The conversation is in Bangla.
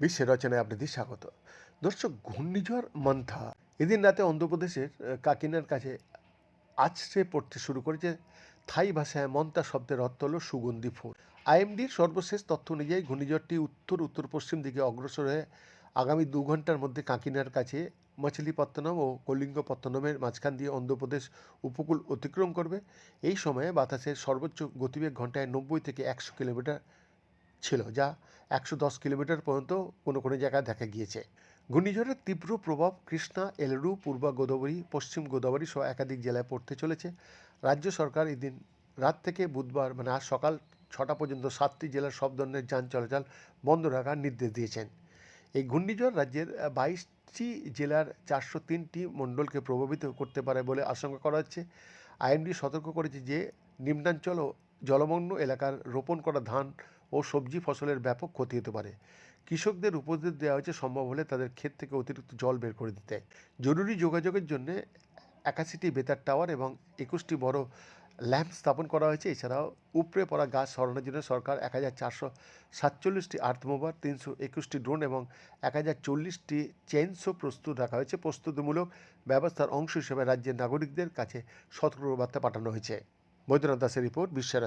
বিশ্বের রচনায় আপনাদের স্বাগত। দর্শক, ঘূর্ণিঝড় মন্থা এদিন রাতে অন্ধ্রপ্রদেশের কাকিনার কাছে আছড়ে পড়তে শুরু করেছে থাই ভাষায় মন্তা শব্দের অর্থ হল সুগন্ধি ফুল। আইএমডির সর্বশেষ তথ্য অনুযায়ী, ঘূর্ণিঝড়টি উত্তর উত্তর পশ্চিম দিকে অগ্রসর হয়ে আগামী দু ঘণ্টার মধ্যে কাকিনার কাছে মছলিপত্তনম ও কলিঙ্গপত্তনমের মাঝখান দিয়ে অন্ধ্রপ্রদেশ উপকূল অতিক্রম করবে। এই সময়ে বাতাসের সর্বোচ্চ গতিবেগ ঘন্টায় নব্বই থেকে একশো কিলোমিটার ছিল, যা একশো দশ কিলোমিটার পর্যন্ত কোনো কোনো জায়গায় দেখা গিয়েছে। ঘূর্ণিঝড়ের তীব্র প্রভাব কৃষ্ণা, এলরু, পূর্ব গোদাবরী, পশ্চিম গোদাবরী সহ একাধিক জেলায় পড়তে চলেছে। রাজ্য সরকার এদিন রাত থেকে বুধবার মানে আজ সকাল ছটা পর্যন্ত সাতটি জেলার সব ধরনের যান চলাচল বন্ধ রাখার নির্দেশ দিয়েছেন। এই ঘূর্ণিঝড় রাজ্যের বাইশটি জেলার চারশো তিনটি মণ্ডলকে প্রভাবিত করতে পারে বলে আশঙ্কা করা হচ্ছে। আইএমডি সতর্ক করেছে যে, নিম্নাঞ্চল ও জলমগ্ন এলাকার রোপণ করা ধান ও সবজি ফসলের ব্যাপক ক্ষতি হতে পারে। কৃষকদের উপদেশ দেওয়া হয়েছে, সম্ভব হলে তাদের ক্ষেত থেকে অতিরিক্ত জল বের করে দিতে। জরুরি যোগাযোগের জন্য একাশিটি বেতার টাওয়ার এবং একুশটি বড় ল্যাম্প স্থাপন করা হয়েছে। এছাড়াও উপরে পড়া গাছ সরানোর জন্য সরকার এক হাজার চারশো সাতচল্লিশটি আর্থমোবার, তিনশো একুশটি ড্রোন এবং এক হাজার চল্লিশটি চেন্সও প্রস্তুত রাখা হয়েছে। প্রস্তুতিমূলক ব্যবস্থার অংশ হিসেবে রাজ্যের নাগরিকদের কাছে সতর্কবার্তা পাঠানো হয়েছে। বৈদ্যনাথ দাসের রিপোর্ট, বিশ্বের